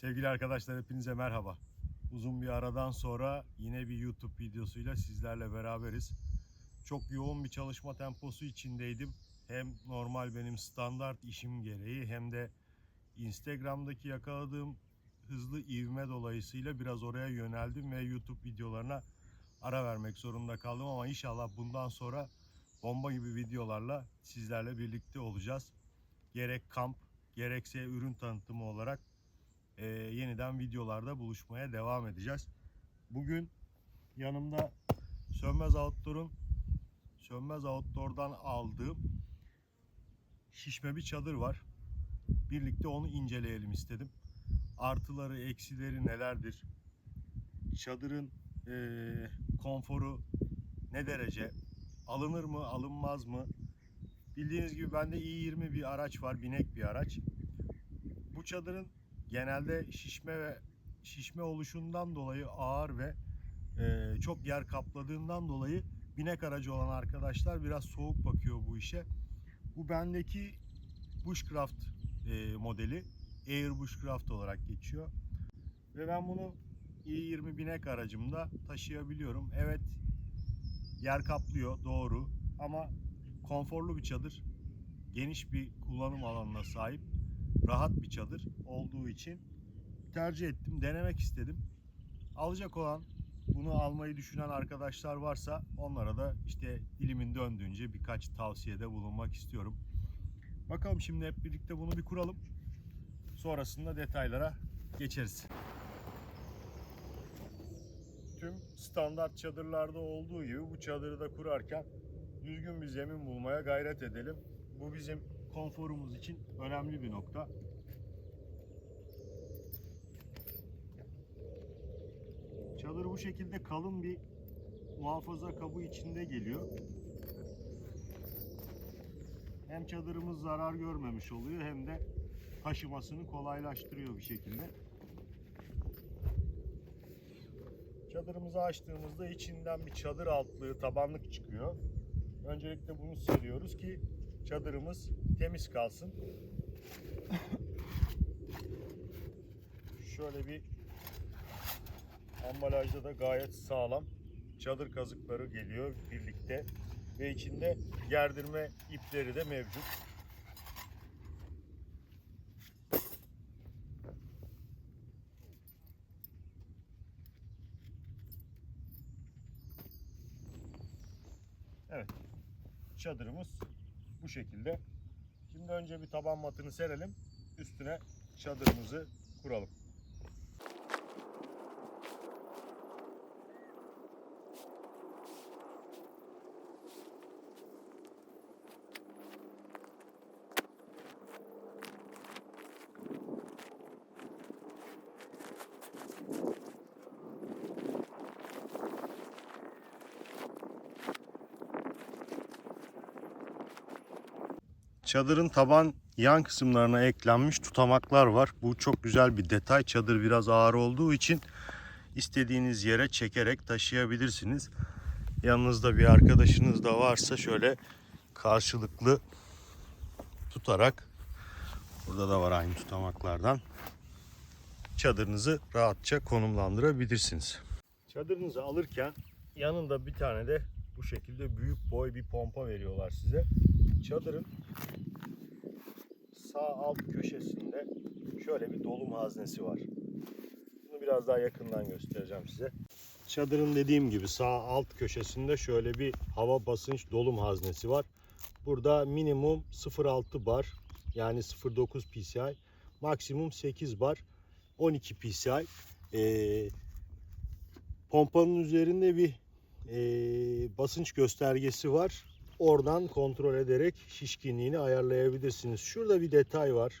Sevgili arkadaşlar hepinize merhaba. Uzun bir aradan sonra yine bir YouTube videosuyla sizlerle beraberiz. Çok yoğun bir çalışma temposu içindeydim. Hem normal benim standart işim gereği hem de Instagram'daki yakaladığım hızlı ivme dolayısıyla biraz oraya yöneldim ve YouTube videolarına ara vermek zorunda kaldım ama inşallah bundan sonra bomba gibi videolarla sizlerle birlikte olacağız. Gerek kamp gerekse ürün tanıtımı olarak e, yeniden videolarda buluşmaya devam edeceğiz. Bugün yanımda Sönmez Outdoor'un Sönmez Outdoor'dan aldığım şişme bir çadır var. Birlikte onu inceleyelim istedim. Artıları, eksileri nelerdir? Çadırın e, konforu ne derece? Alınır mı, alınmaz mı? Bildiğiniz gibi bende i20 bir araç var, binek bir araç. Bu çadırın genelde şişme ve şişme oluşundan dolayı ağır ve e, çok yer kapladığından dolayı binek aracı olan arkadaşlar biraz soğuk bakıyor bu işe. Bu bendeki Bushcraft e, modeli. Air Bushcraft olarak geçiyor. Ve ben bunu i20 binek aracımda taşıyabiliyorum. Evet yer kaplıyor doğru ama konforlu bir çadır. Geniş bir kullanım alanına sahip. Rahat bir çadır olduğu için tercih ettim. Denemek istedim. Alacak olan bunu almayı düşünen arkadaşlar varsa onlara da işte dilimin döndüğünce birkaç tavsiyede bulunmak istiyorum. Bakalım şimdi hep birlikte bunu bir kuralım. Sonrasında detaylara geçeriz. Tüm standart çadırlarda olduğu gibi bu çadırı da kurarken düzgün bir zemin bulmaya gayret edelim. Bu bizim konforumuz için önemli bir nokta. Çadır bu şekilde kalın bir muhafaza kabı içinde geliyor. Hem çadırımız zarar görmemiş oluyor hem de taşımasını kolaylaştırıyor bir şekilde. Çadırımızı açtığımızda içinden bir çadır altlığı tabanlık çıkıyor. Öncelikle bunu seriyoruz ki çadırımız temiz kalsın. Şöyle bir ambalajda da gayet sağlam çadır kazıkları geliyor birlikte ve içinde gerdirme ipleri de mevcut. Evet. Çadırımız bu şekilde. Şimdi önce bir taban matını serelim. Üstüne çadırımızı kuralım. Çadırın taban yan kısımlarına eklenmiş tutamaklar var. Bu çok güzel bir detay. Çadır biraz ağır olduğu için istediğiniz yere çekerek taşıyabilirsiniz. Yanınızda bir arkadaşınız da varsa şöyle karşılıklı tutarak burada da var aynı tutamaklardan çadırınızı rahatça konumlandırabilirsiniz. Çadırınızı alırken yanında bir tane de bu şekilde büyük boy bir pompa veriyorlar size. Çadırın sağ alt köşesinde şöyle bir dolum haznesi var. Bunu biraz daha yakından göstereceğim size. Çadırın dediğim gibi sağ alt köşesinde şöyle bir hava basınç dolum haznesi var. Burada minimum 0.6 bar yani 0.9 PCI, maksimum 8 bar 12 PCI. Ee, pompanın üzerinde bir e, basınç göstergesi var. Oradan kontrol ederek şişkinliğini ayarlayabilirsiniz. Şurada bir detay var.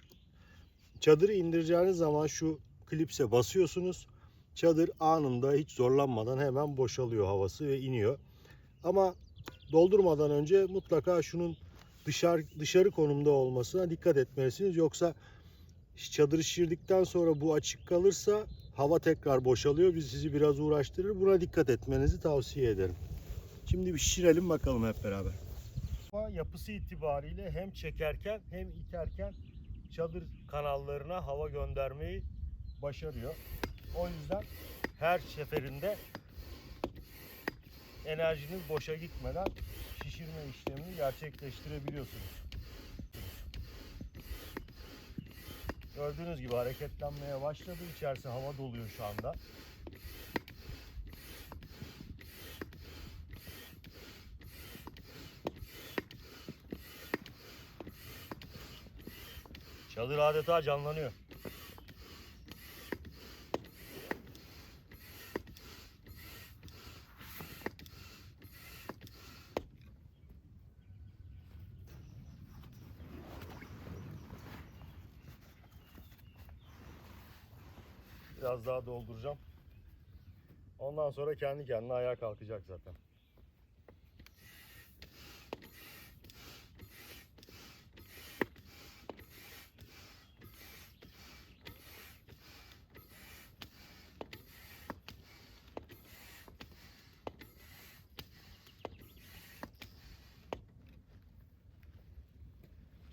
Çadırı indireceğiniz zaman şu klipse basıyorsunuz. Çadır anında hiç zorlanmadan hemen boşalıyor havası ve iniyor. Ama doldurmadan önce mutlaka şunun dışarı dışarı konumda olmasına dikkat etmelisiniz. Yoksa çadırı şişirdikten sonra bu açık kalırsa hava tekrar boşalıyor. Biz sizi biraz uğraştırır. Buna dikkat etmenizi tavsiye ederim. Şimdi bir şişirelim bakalım hep beraber. Yapısı itibariyle hem çekerken hem iterken çadır kanallarına hava göndermeyi başarıyor. O yüzden her seferinde enerjiniz boşa gitmeden şişirme işlemini gerçekleştirebiliyorsunuz. Gördüğünüz gibi hareketlenmeye başladı. İçerisi hava doluyor şu anda. Çadır adeta canlanıyor. Biraz daha dolduracağım. Ondan sonra kendi kendine ayağa kalkacak zaten.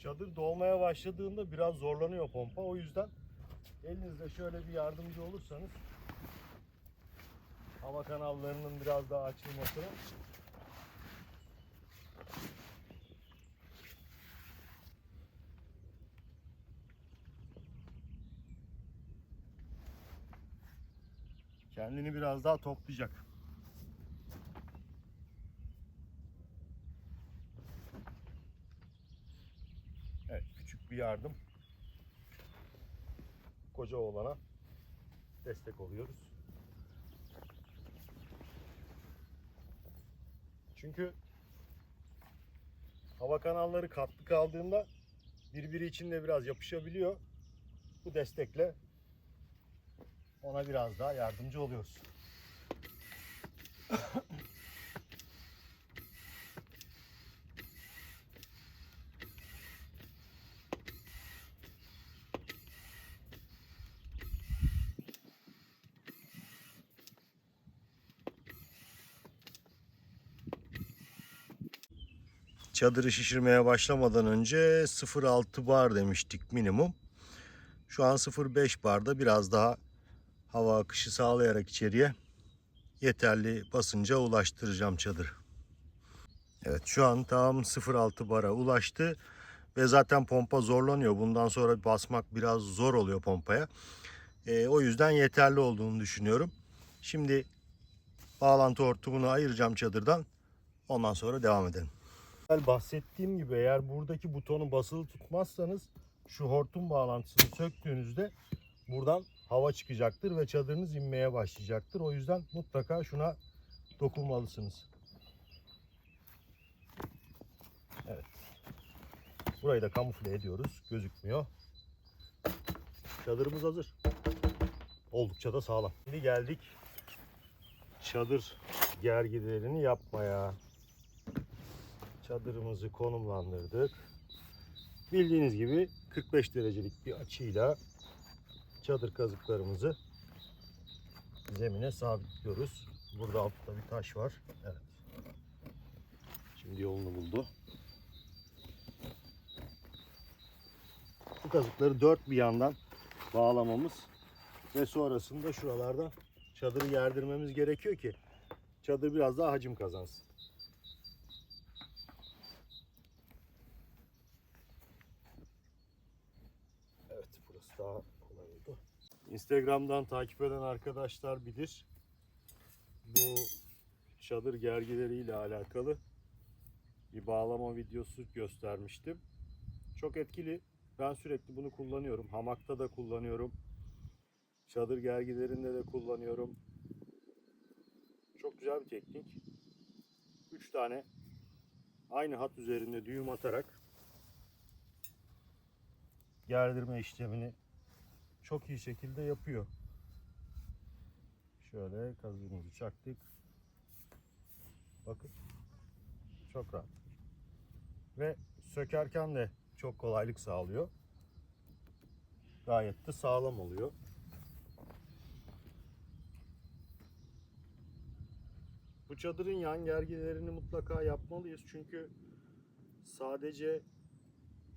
Çadır dolmaya başladığında biraz zorlanıyor pompa. O yüzden elinizde şöyle bir yardımcı olursanız hava kanallarının biraz daha açılmasına kendini biraz daha toplayacak. Evet, küçük bir yardım. Koca oğlana destek oluyoruz. Çünkü hava kanalları katlı kaldığında birbiri içinde biraz yapışabiliyor. Bu destekle ona biraz daha yardımcı oluyoruz. Çadırı şişirmeye başlamadan önce 0.6 bar demiştik minimum. Şu an 0.5 barda biraz daha hava akışı sağlayarak içeriye yeterli basınca ulaştıracağım çadırı. Evet şu an tam 0.6 bara ulaştı ve zaten pompa zorlanıyor. Bundan sonra basmak biraz zor oluyor pompaya. Ee, o yüzden yeterli olduğunu düşünüyorum. Şimdi bağlantı hortumunu ayıracağım çadırdan. Ondan sonra devam edelim. Bahsettiğim gibi eğer buradaki butonu basılı tutmazsanız şu hortum bağlantısını söktüğünüzde buradan hava çıkacaktır ve çadırınız inmeye başlayacaktır. O yüzden mutlaka şuna dokunmalısınız. Evet. Burayı da kamufle ediyoruz. Gözükmüyor. Çadırımız hazır. Oldukça da sağlam. Şimdi geldik çadır gergilerini yapmaya. Çadırımızı konumlandırdık. Bildiğiniz gibi 45 derecelik bir açıyla çadır kazıklarımızı zemine sabitliyoruz. Burada altta bir taş var. Evet. Şimdi yolunu buldu. Bu kazıkları dört bir yandan bağlamamız ve sonrasında şuralarda çadırı gerdirmemiz gerekiyor ki çadır biraz daha hacim kazansın. Evet burası daha kolay oldu. Instagram'dan takip eden arkadaşlar bilir. Bu çadır gergileriyle alakalı bir bağlama videosu göstermiştim. Çok etkili. Ben sürekli bunu kullanıyorum. Hamakta da kullanıyorum. Çadır gergilerinde de kullanıyorum. Çok güzel bir teknik. 3 tane aynı hat üzerinde düğüm atarak gerdirme işlemini çok iyi şekilde yapıyor. Şöyle kazığımızı çaktık. Bakın. Çok rahat. Ve sökerken de çok kolaylık sağlıyor. Gayet de sağlam oluyor. Bu çadırın yan gergilerini mutlaka yapmalıyız. Çünkü sadece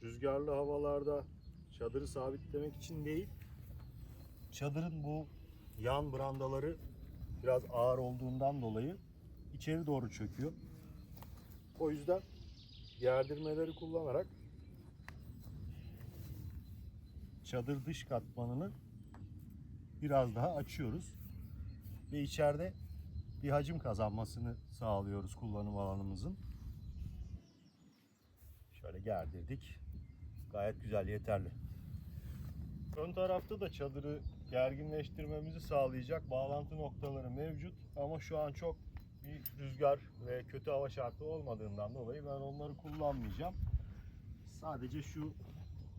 rüzgarlı havalarda çadırı sabitlemek için değil, çadırın bu yan brandaları biraz ağır olduğundan dolayı içeri doğru çöküyor. O yüzden gerdirmeleri kullanarak çadır dış katmanını biraz daha açıyoruz ve içeride bir hacim kazanmasını sağlıyoruz kullanım alanımızın. Şöyle gerdirdik. Gayet güzel, yeterli. Ön tarafta da çadırı gerginleştirmemizi sağlayacak bağlantı noktaları mevcut. Ama şu an çok bir rüzgar ve kötü hava şartı olmadığından dolayı ben onları kullanmayacağım. Sadece şu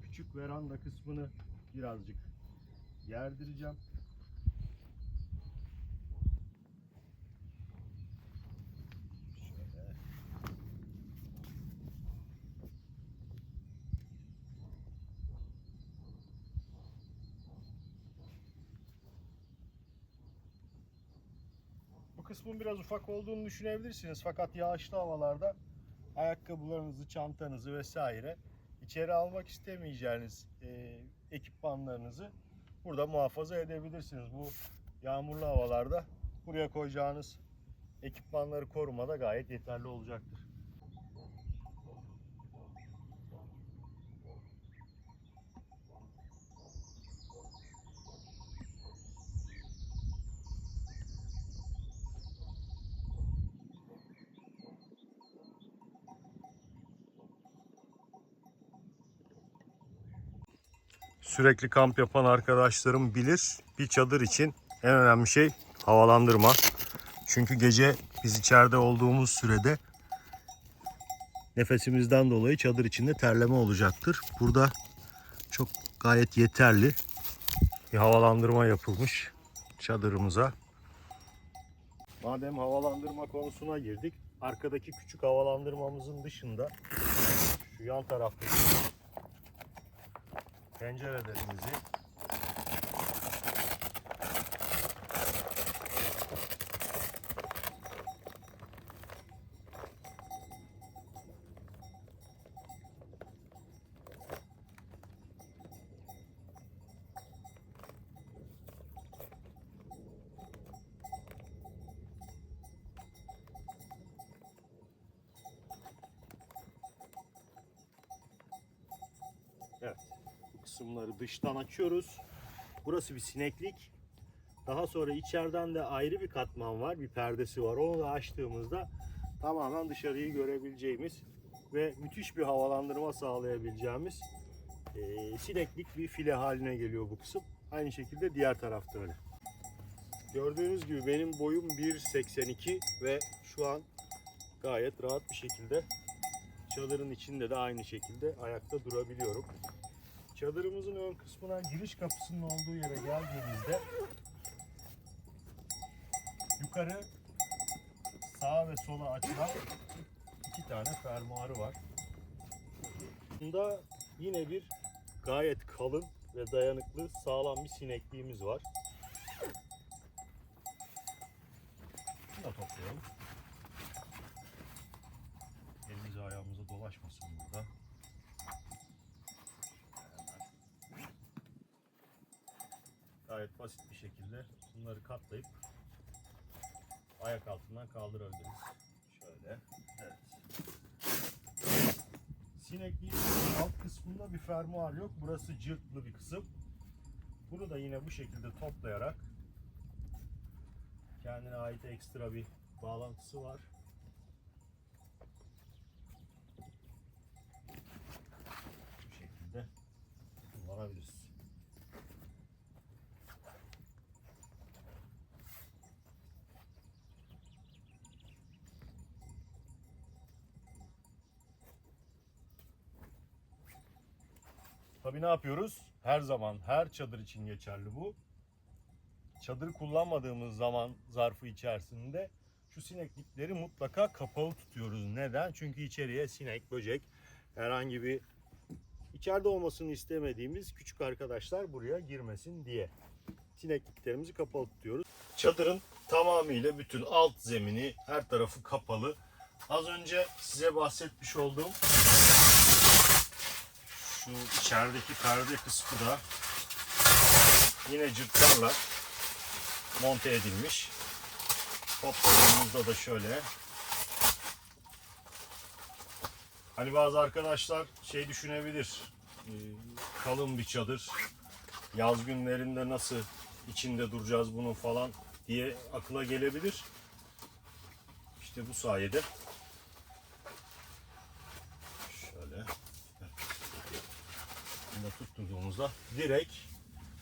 küçük veranda kısmını birazcık gerdireceğim. Kısmın biraz ufak olduğunu düşünebilirsiniz. Fakat yağışlı havalarda ayakkabılarınızı, çantanızı vesaire içeri almak istemeyeceğiniz e, ekipmanlarınızı burada muhafaza edebilirsiniz. Bu yağmurlu havalarda buraya koyacağınız ekipmanları korumada gayet yeterli olacaktır. Sürekli kamp yapan arkadaşlarım bilir. Bir çadır için en önemli şey havalandırma. Çünkü gece biz içeride olduğumuz sürede nefesimizden dolayı çadır içinde terleme olacaktır. Burada çok gayet yeterli bir havalandırma yapılmış çadırımıza. Madem havalandırma konusuna girdik, arkadaki küçük havalandırmamızın dışında şu yan taraftaki pencerelerimizi Evet. Bu kısımları dıştan açıyoruz. Burası bir sineklik. Daha sonra içeriden de ayrı bir katman var. Bir perdesi var. Onu da açtığımızda tamamen dışarıyı görebileceğimiz ve müthiş bir havalandırma sağlayabileceğimiz eee, sineklik bir file haline geliyor bu kısım. Aynı şekilde diğer tarafta öyle. Gördüğünüz gibi benim boyum 1.82 ve şu an gayet rahat bir şekilde çadırın içinde de aynı şekilde ayakta durabiliyorum. Çadırımızın ön kısmına giriş kapısının olduğu yere geldiğimizde yukarı sağa ve sola açılan iki tane fermuarı var. Bunda yine bir gayet kalın ve dayanıklı sağlam bir sinekliğimiz var. Bunu da toplayalım. Elimize ayağımıza dolaşmasın burada. Gayet basit bir şekilde bunları katlayıp ayak altından kaldırabiliriz. Şöyle. Evet. Sinekliğin alt kısmında bir fermuar yok. Burası cırtlı bir kısım. Bunu da yine bu şekilde toplayarak kendine ait ekstra bir bağlantısı var. Bu şekilde kullanabiliriz. Tabii ne yapıyoruz? Her zaman her çadır için geçerli bu. Çadırı kullanmadığımız zaman zarfı içerisinde şu sineklikleri mutlaka kapalı tutuyoruz. Neden? Çünkü içeriye sinek, böcek, herhangi bir içeride olmasını istemediğimiz küçük arkadaşlar buraya girmesin diye. Sinekliklerimizi kapalı tutuyoruz. Çadırın tamamıyla bütün alt zemini, her tarafı kapalı. Az önce size bahsetmiş olduğum şu içerideki perde kısmı da yine cırtlarla monte edilmiş. Hoplarımızda da şöyle. Hani bazı arkadaşlar şey düşünebilir. e, Kalın bir çadır. Yaz günlerinde nasıl içinde duracağız bunun falan diye akla gelebilir. İşte bu sayede şöyle da tutturduğumuzda direkt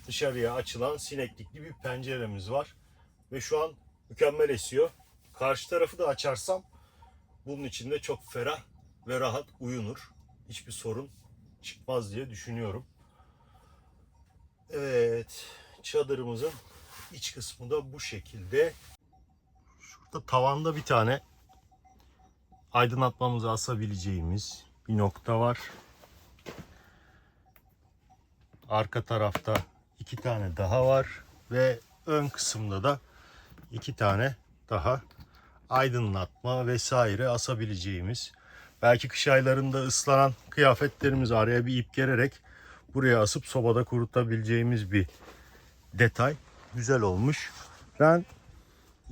dışarıya açılan sineklikli bir penceremiz var. Ve şu an mükemmel esiyor. Karşı tarafı da açarsam bunun içinde çok ferah ve rahat uyunur. Hiçbir sorun çıkmaz diye düşünüyorum. Evet, çadırımızın iç kısmı da bu şekilde. Şurada tavanda bir tane aydınlatmamızı asabileceğimiz bir nokta var. Arka tarafta iki tane daha var ve ön kısımda da iki tane daha aydınlatma vesaire asabileceğimiz belki kış aylarında ıslanan kıyafetlerimizi araya bir ip gererek buraya asıp sobada kurutabileceğimiz bir detay güzel olmuş. Ben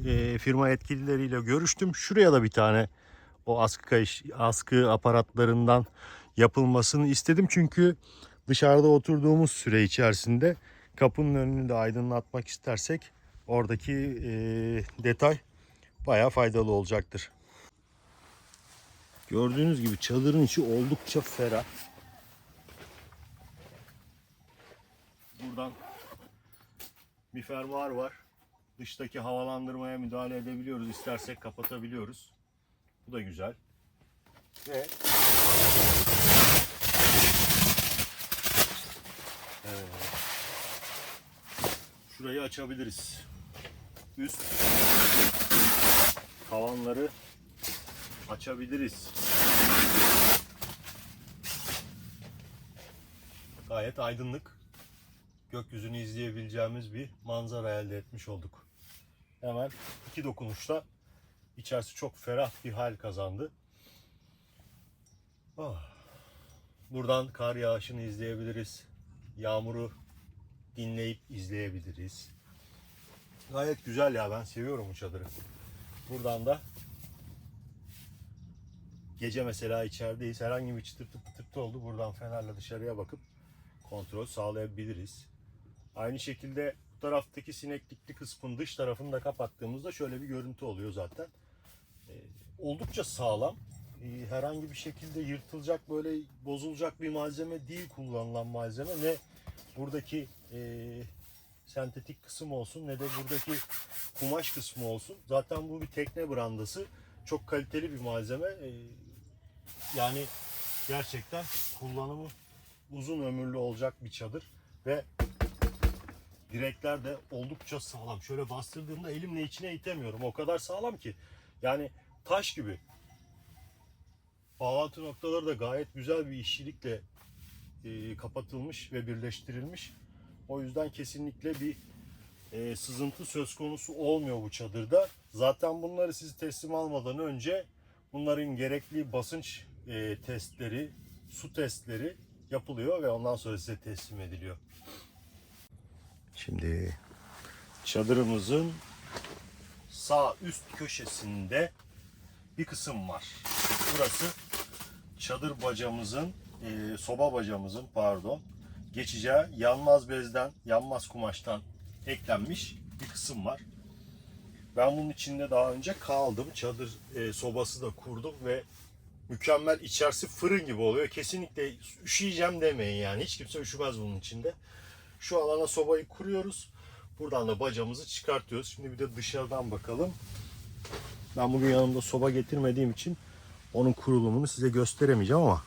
e, firma yetkilileriyle görüştüm. Şuraya da bir tane o askı kayış, askı aparatlarından yapılmasını istedim. Çünkü dışarıda oturduğumuz süre içerisinde kapının önünü de aydınlatmak istersek oradaki e, detay bayağı faydalı olacaktır. Gördüğünüz gibi çadırın içi oldukça ferah. Buradan bir fermuar var. Dıştaki havalandırmaya müdahale edebiliyoruz. İstersek kapatabiliyoruz. Bu da güzel. Ve Evet. Şurayı açabiliriz. Üst tavanları açabiliriz. Gayet aydınlık. Gökyüzünü izleyebileceğimiz bir manzara elde etmiş olduk. Hemen iki dokunuşla içerisi çok ferah bir hal kazandı. Oh. Buradan kar yağışını izleyebiliriz. Yağmuru dinleyip izleyebiliriz. Gayet güzel ya ben seviyorum bu çadırı. Buradan da gece mesela içerideyiz. Herhangi bir çıtırtı pıtırtı oldu. Buradan fenerle dışarıya bakıp kontrol sağlayabiliriz. Aynı şekilde bu taraftaki sineklikli kısmın dış tarafını da kapattığımızda şöyle bir görüntü oluyor zaten. Ee, oldukça sağlam. Ee, herhangi bir şekilde yırtılacak böyle bozulacak bir malzeme değil kullanılan malzeme. Ne buradaki e, sentetik kısım olsun ne de buradaki kumaş kısmı olsun. Zaten bu bir tekne brandası. Çok kaliteli bir malzeme. Ee, yani gerçekten kullanımı uzun ömürlü olacak bir çadır ve direkler de oldukça sağlam. Şöyle bastırdığımda elimle içine itemiyorum. O kadar sağlam ki. Yani taş gibi. Bağlantı noktaları da gayet güzel bir işçilikle e, kapatılmış ve birleştirilmiş. O yüzden kesinlikle bir e, sızıntı söz konusu olmuyor bu çadırda. Zaten bunları sizi teslim almadan önce bunların gerekli basınç e, testleri, su testleri yapılıyor ve ondan sonra size teslim ediliyor. Şimdi çadırımızın sağ üst köşesinde bir kısım var. Burası çadır bacamızın, e, soba bacamızın pardon, geçeceği yanmaz bezden, yanmaz kumaştan eklenmiş bir kısım var. Ben bunun içinde daha önce kaldım. Çadır e, sobası da kurdum ve mükemmel içerisi fırın gibi oluyor. Kesinlikle üşüyeceğim demeyin yani. Hiç kimse üşümez bunun içinde. Şu alana sobayı kuruyoruz. Buradan da bacamızı çıkartıyoruz. Şimdi bir de dışarıdan bakalım. Ben bugün yanımda soba getirmediğim için onun kurulumunu size gösteremeyeceğim ama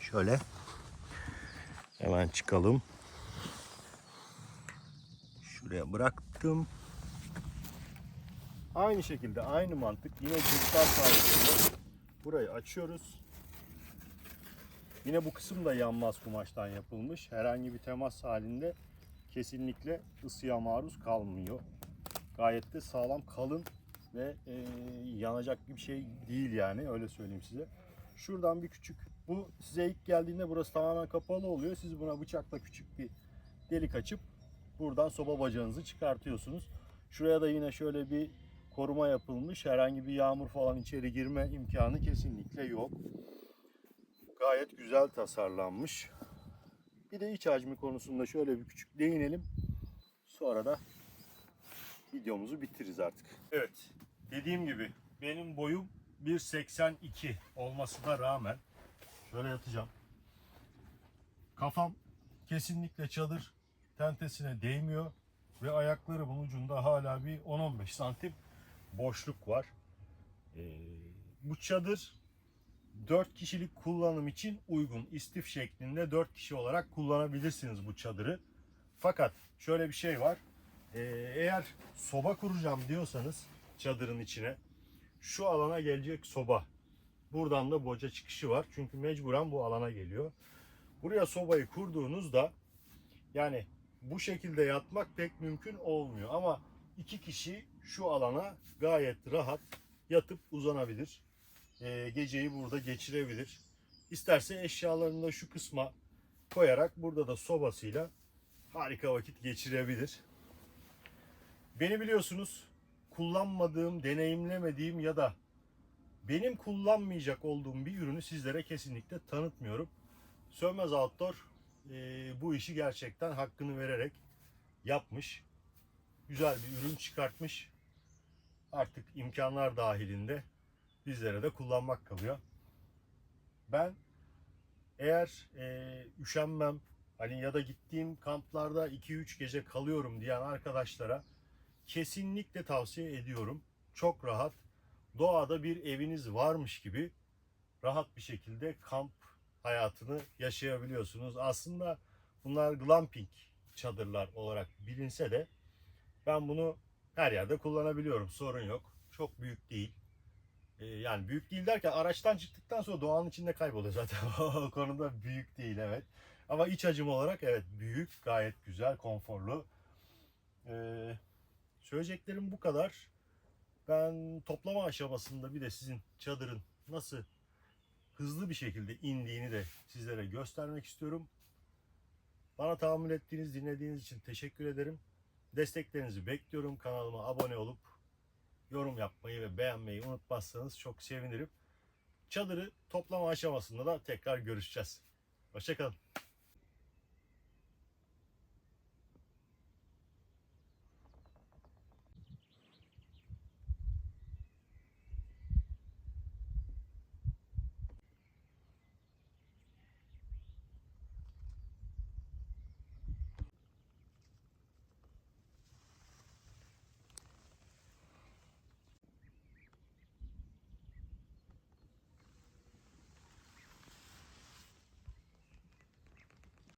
şöyle hemen çıkalım. Şuraya bıraktım. Aynı şekilde aynı mantık yine cırtlar sayesinde burayı açıyoruz. Yine bu kısım da yanmaz kumaştan yapılmış. Herhangi bir temas halinde kesinlikle ısıya maruz kalmıyor. Gayet de sağlam, kalın ve e, yanacak bir şey değil yani öyle söyleyeyim size. Şuradan bir küçük bu size ilk geldiğinde burası tamamen kapalı oluyor. Siz buna bıçakla küçük bir delik açıp buradan soba bacağınızı çıkartıyorsunuz. Şuraya da yine şöyle bir koruma yapılmış. Herhangi bir yağmur falan içeri girme imkanı kesinlikle yok. Gayet güzel tasarlanmış. Bir de iç hacmi konusunda şöyle bir küçük değinelim. Sonra da videomuzu bitiririz artık. Evet. Dediğim gibi benim boyum 1.82 olmasına rağmen şöyle yatacağım. Kafam kesinlikle çadır tentesine değmiyor ve ayaklarımın ucunda hala bir 10-15 santim boşluk var. Ee, bu çadır 4 kişilik kullanım için uygun. İstif şeklinde 4 kişi olarak kullanabilirsiniz bu çadırı. Fakat şöyle bir şey var. Ee, eğer soba kuracağım diyorsanız çadırın içine şu alana gelecek soba. Buradan da boca çıkışı var. Çünkü mecburen bu alana geliyor. Buraya sobayı kurduğunuzda yani bu şekilde yatmak pek mümkün olmuyor. Ama iki kişi şu alana gayet rahat yatıp uzanabilir. Ee, geceyi burada geçirebilir. İsterse eşyalarını da şu kısma koyarak burada da sobasıyla harika vakit geçirebilir. Beni biliyorsunuz kullanmadığım, deneyimlemediğim ya da benim kullanmayacak olduğum bir ürünü sizlere kesinlikle tanıtmıyorum. Sönmez Outdoor e, bu işi gerçekten hakkını vererek yapmış. Güzel bir ürün çıkartmış. Artık imkanlar dahilinde bizlere de kullanmak kalıyor. Ben eğer e, üşenmem hani ya da gittiğim kamplarda 2-3 gece kalıyorum diyen arkadaşlara kesinlikle tavsiye ediyorum. Çok rahat. Doğada bir eviniz varmış gibi rahat bir şekilde kamp hayatını yaşayabiliyorsunuz. Aslında bunlar glamping çadırlar olarak bilinse de ben bunu her yerde kullanabiliyorum. Sorun yok. Çok büyük değil. Ee, yani büyük değil derken araçtan çıktıktan sonra doğanın içinde kayboluyor zaten. o konuda büyük değil evet. Ama iç hacim olarak evet büyük, gayet güzel, konforlu. Ee, söyleyeceklerim bu kadar. Ben toplama aşamasında bir de sizin çadırın nasıl hızlı bir şekilde indiğini de sizlere göstermek istiyorum. Bana tahammül ettiğiniz, dinlediğiniz için teşekkür ederim. Desteklerinizi bekliyorum. Kanalıma abone olup yorum yapmayı ve beğenmeyi unutmazsanız çok sevinirim. Çadırı toplama aşamasında da tekrar görüşeceğiz. Hoşçakalın.